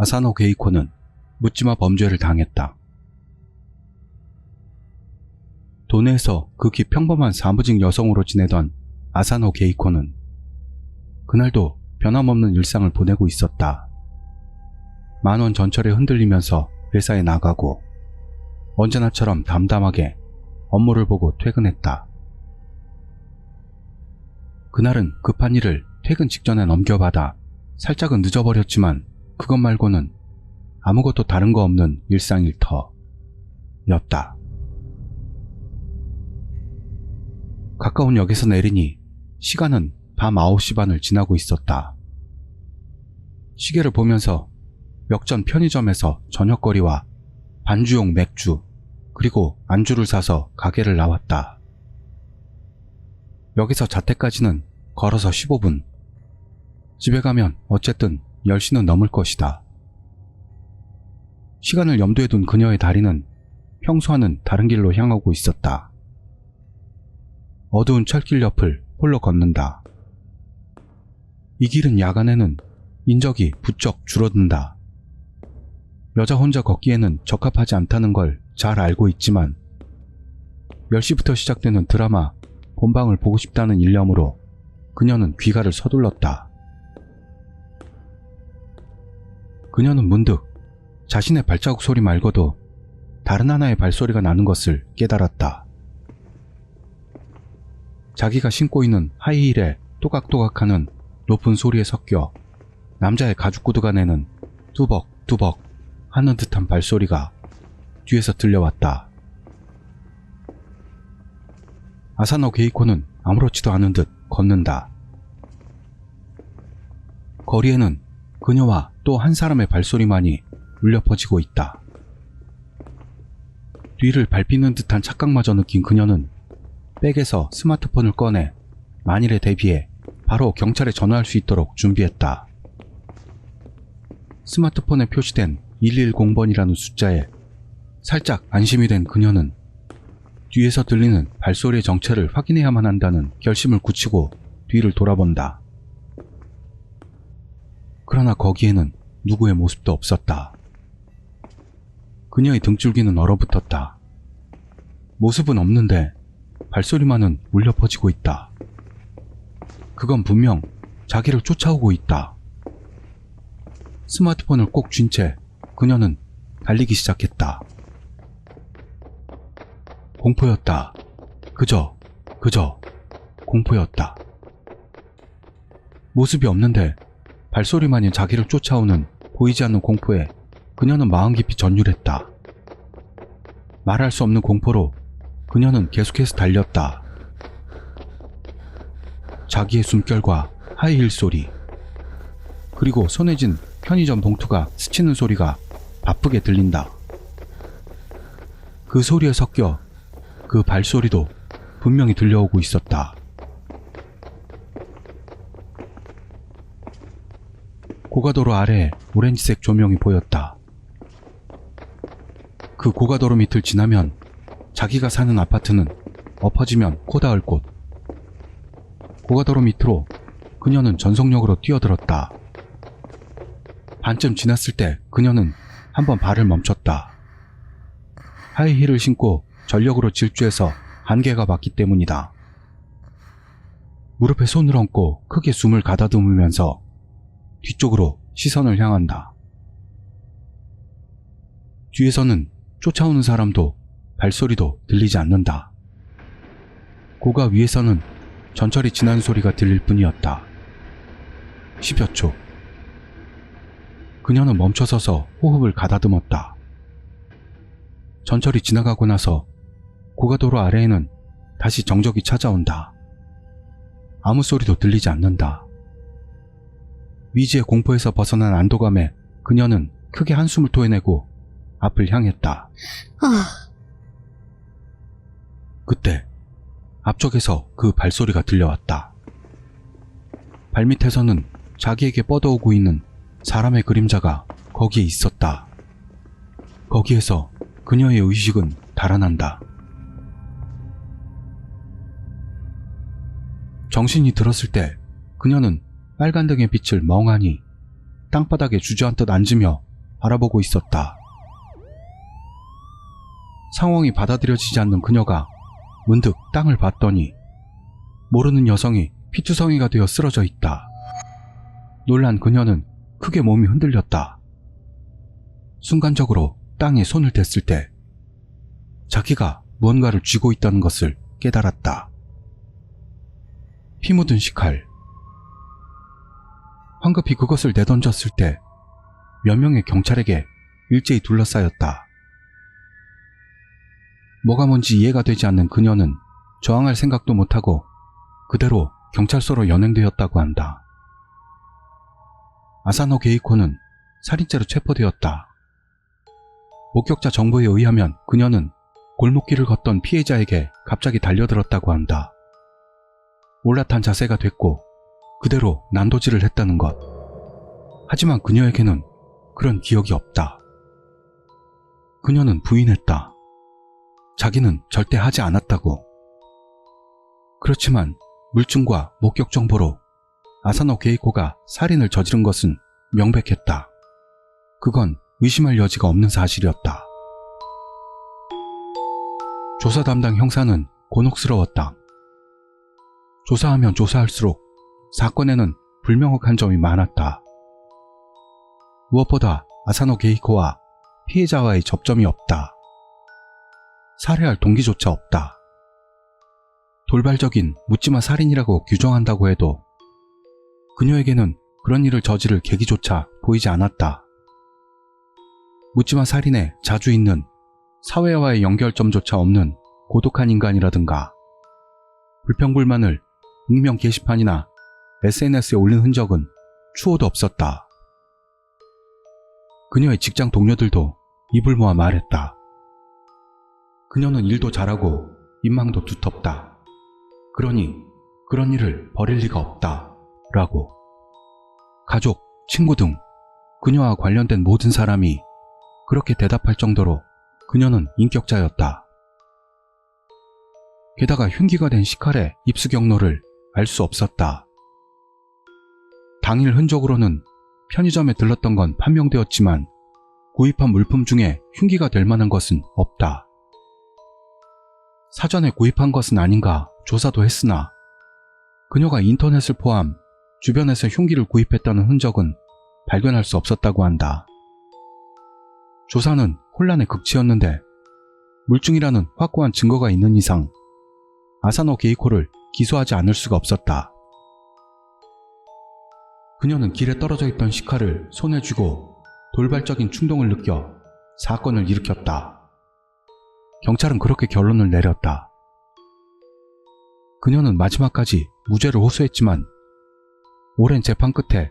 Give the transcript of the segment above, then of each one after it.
아사노 게이코는 묻지마 범죄를 당했다. 도내에서 극히 평범한 사무직 여성으로 지내던 아사노 게이코는 그날도 변함없는 일상을 보내고 있었다. 만원 전철에 흔들리면서 회사에 나가고 언제나처럼 담담하게 업무를 보고 퇴근했다. 그날은 급한 일을 퇴근 직전에 넘겨받아 살짝은 늦어버렸지만 그것 말고는 아무것도 다른 거 없는 일상일터였다. 가까운 역에서 내리니 시간은 밤 9시 반을 지나고 있었다. 시계를 보면서 역전 편의점에서 저녁거리와 반주용 맥주 그리고 안주를 사서 가게를 나왔다. 여기서 자택까지는 걸어서 15분. 집에 가면 어쨌든 10시는 넘을 것이다. 시간을 염두에 둔 그녀의 다리는 평소와는 다른 길로 향하고 있었다. 어두운 철길 옆을 홀로 걷는다. 이 길은 야간에는 인적이 부쩍 줄어든다. 여자 혼자 걷기에는 적합하지 않다는 걸 잘 알고 있지만 10시부터 시작되는 드라마 본방을 보고 싶다는 일념으로 그녀는 귀가를 서둘렀다. 그녀는 문득 자신의 발자국 소리 말고도 다른 하나의 발소리가 나는 것을 깨달았다. 자기가 신고 있는 하이힐에 또각또각하는 높은 소리에 섞여 남자의 가죽 구두가 내는 뚜벅뚜벅 하는 듯한 발소리가 뒤에서 들려왔다. 아사노 게이코는 아무렇지도 않은 듯 걷는다. 거리에는 그녀와 또 한 사람의 발소리만이 울려 퍼지고 있다. 뒤를 밟히는 듯한 착각마저 느낀 그녀는 백에서 스마트폰을 꺼내 만일에 대비해 바로 경찰에 전화할 수 있도록 준비했다. 스마트폰에 표시된 110번이라는 숫자에 살짝 안심이 된 그녀는 뒤에서 들리는 발소리의 정체를 확인해야만 한다는 결심을 굳히고 뒤를 돌아본다. 그러나 거기에는 누구의 모습도 없었다. 그녀의 등줄기는 얼어붙었다. 모습은 없는데 발소리만은 울려 퍼지고 있다. 그건 분명 자기를 쫓아오고 있다. 스마트폰을 꼭 쥔 채 그녀는 달리기 시작했다. 공포였다. 그저, 그저, 공포였다. 모습이 없는데 발소리만이 자기를 쫓아오는 보이지 않는 공포에 그녀는 마음 깊이 전율했다. 말할 수 없는 공포로 그녀는 계속해서 달렸다. 자기의 숨결과 하이힐 소리, 그리고 손에 쥔 편의점 봉투가 스치는 소리가 바쁘게 들린다. 그 소리에 섞여 그 발소리도 분명히 들려오고 있었다. 고가도로 아래 오렌지색 조명이 보였다. 그 고가도로 밑을 지나면 자기가 사는 아파트는 엎어지면 코 닿을 곳. 고가도로 밑으로 그녀는 전속력으로 뛰어들었다. 반쯤 지났을 때 그녀는 한번 발을 멈췄다. 하이힐을 신고 전력으로 질주해서 한계가 맞기 때문이다. 무릎에 손을 얹고 크게 숨을 가다듬으면서 뒤쪽으로 시선을 향한다. 뒤에서는 쫓아오는 사람도 발소리도 들리지 않는다. 고가 위에서는 전철이 지난 소리가 들릴 뿐이었다. 10여 초. 그녀는 멈춰서서 호흡을 가다듬었다. 전철이 지나가고 나서 고가도로 아래에는 다시 정적이 찾아온다. 아무 소리도 들리지 않는다. 위지의 공포에서 벗어난 안도감에 그녀는 크게 한숨을 토해내고 앞을 향했다. 아, 그때 앞쪽에서 그 발소리가 들려왔다. 발밑에서는 자기에게 뻗어오고 있는 사람의 그림자가 거기에 있었다. 거기에서 그녀의 의식은 달아난다. 정신이 들었을 때 그녀는 빨간 등의 빛을 멍하니 땅바닥에 주저앉듯 앉으며 바라보고 있었다. 상황이 받아들여지지 않는 그녀가 문득 땅을 봤더니 모르는 여성이 피투성이가 되어 쓰러져 있다. 놀란 그녀는 크게 몸이 흔들렸다. 순간적으로 땅에 손을 댔을 때 자기가 무언가를 쥐고 있다는 것을 깨달았다. 피 묻은 식칼. 황급히 그것을 내던졌을 때 몇 명의 경찰에게 일제히 둘러싸였다. 뭐가 뭔지 이해가 되지 않는 그녀는 저항할 생각도 못하고 그대로 경찰서로 연행되었다고 한다. 아사노 게이코는 살인죄로 체포되었다. 목격자 정보에 의하면 그녀는 골목길을 걷던 피해자에게 갑자기 달려들었다고 한다. 올라탄 자세가 됐고 그대로 난도질을 했다는 것. 하지만 그녀에게는 그런 기억이 없다. 그녀는 부인했다. 자기는 절대 하지 않았다고. 그렇지만 물증과 목격 정보로 아사노 게이코가 살인을 저지른 것은 명백했다. 그건 의심할 여지가 없는 사실이었다. 조사 담당 형사는 곤혹스러웠다. 조사하면 조사할수록 사건에는 불명확한 점이 많았다. 무엇보다 아사노 게이코와 피해자와의 접점이 없다. 살해할 동기조차 없다. 돌발적인 묻지마 살인이라고 규정한다고 해도 그녀에게는 그런 일을 저지를 계기조차 보이지 않았다. 묻지마 살인에 자주 있는 사회와의 연결점조차 없는 고독한 인간이라든가 불평불만을 익명 게시판이나 SNS에 올린 흔적은 추호도 없었다. 그녀의 직장 동료들도 입을 모아 말했다. 그녀는 일도 잘하고 인망도 두텁다. 그러니 그런 일을 벌일 리가 없다. 라고. 가족, 친구 등 그녀와 관련된 모든 사람이 그렇게 대답할 정도로 그녀는 인격자였다. 게다가 흉기가 된 시칼의 입수 경로를 알 수 없었다. 당일 흔적으로는 편의점에 들렀던 건 판명되었지만 구입한 물품 중에 흉기가 될 만한 것은 없다. 사전에 구입한 것은 아닌가 조사도 했으나 그녀가 인터넷을 포함 주변에서 흉기를 구입했다는 흔적은 발견할 수 없었다고 한다. 조사는 혼란의 극치였는데 물증이라는 확고한 증거가 있는 이상 아사노 게이코를 기소하지 않을 수가 없었다. 그녀는 길에 떨어져 있던 시카를 손에 쥐고 돌발적인 충동을 느껴 사건을 일으켰다. 경찰은 그렇게 결론을 내렸다. 그녀는 마지막까지 무죄를 호소했지만 오랜 재판 끝에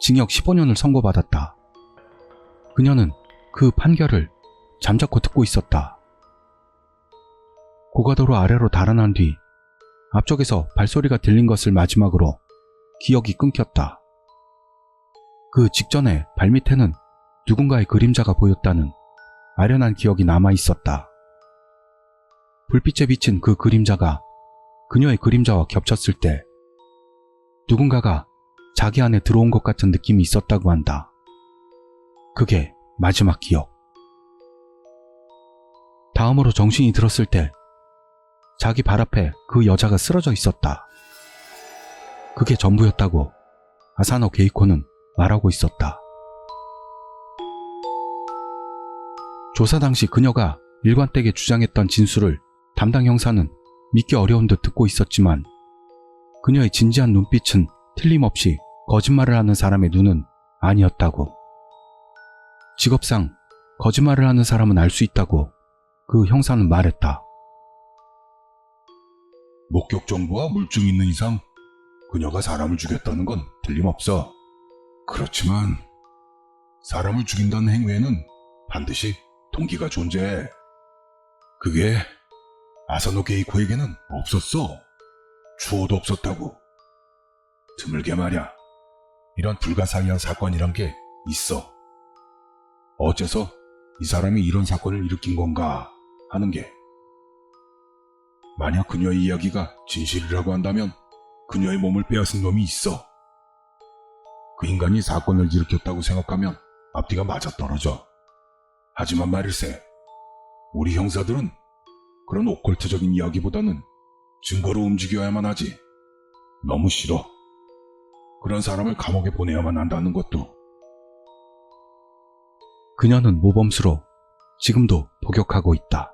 징역 15년을 선고받았다. 그녀는 그 판결을 잠자코 듣고 있었다. 고가도로 아래로 달아난 뒤 앞쪽에서 발소리가 들린 것을 마지막으로 기억이 끊겼다. 그 직전에 발밑에는 누군가의 그림자가 보였다는 아련한 기억이 남아 있었다. 불빛에 비친 그 그림자가 그녀의 그림자와 겹쳤을 때 누군가가 자기 안에 들어온 것 같은 느낌이 있었다고 한다. 그게 마지막 기억. 다음으로 정신이 들었을 때 자기 발 앞에 그 여자가 쓰러져 있었다. 그게 전부였다고 아사노 게이코는 말하고 있었다. 조사 당시 그녀가 일관되게 주장했던 진술을 담당 형사는 믿기 어려운 듯 듣고 있었지만 그녀의 진지한 눈빛은 틀림없이 거짓말을 하는 사람의 눈은 아니었다고. 직업상 거짓말을 하는 사람은 알 수 있다고 그 형사는 말했다. 목격 정보와 물증이 있는 이상 그녀가 사람을 죽였다는 건 틀림없어. 그렇지만 사람을 죽인다는 행위에는 반드시 동기가 존재해. 그게 아사노 게이코에게는 없었어. 추호도 없었다고. 드물게 말야. 이런 불가사의한 사건이란 게 있어. 어째서 이 사람이 이런 사건을 일으킨 건가 하는 게. 만약 그녀의 이야기가 진실이라고 한다면 그녀의 몸을 빼앗은 놈이 있어. 그 인간이 사건을 일으켰다고 생각하면 앞뒤가 맞아떨어져. 하지만 말일세, 우리 형사들은 그런 오컬트적인 이야기보다는 증거로 움직여야만 하지. 너무 싫어. 그런 사람을 감옥에 보내야만 한다는 것도 그녀는 모범수로 지금도 복역하고 있다.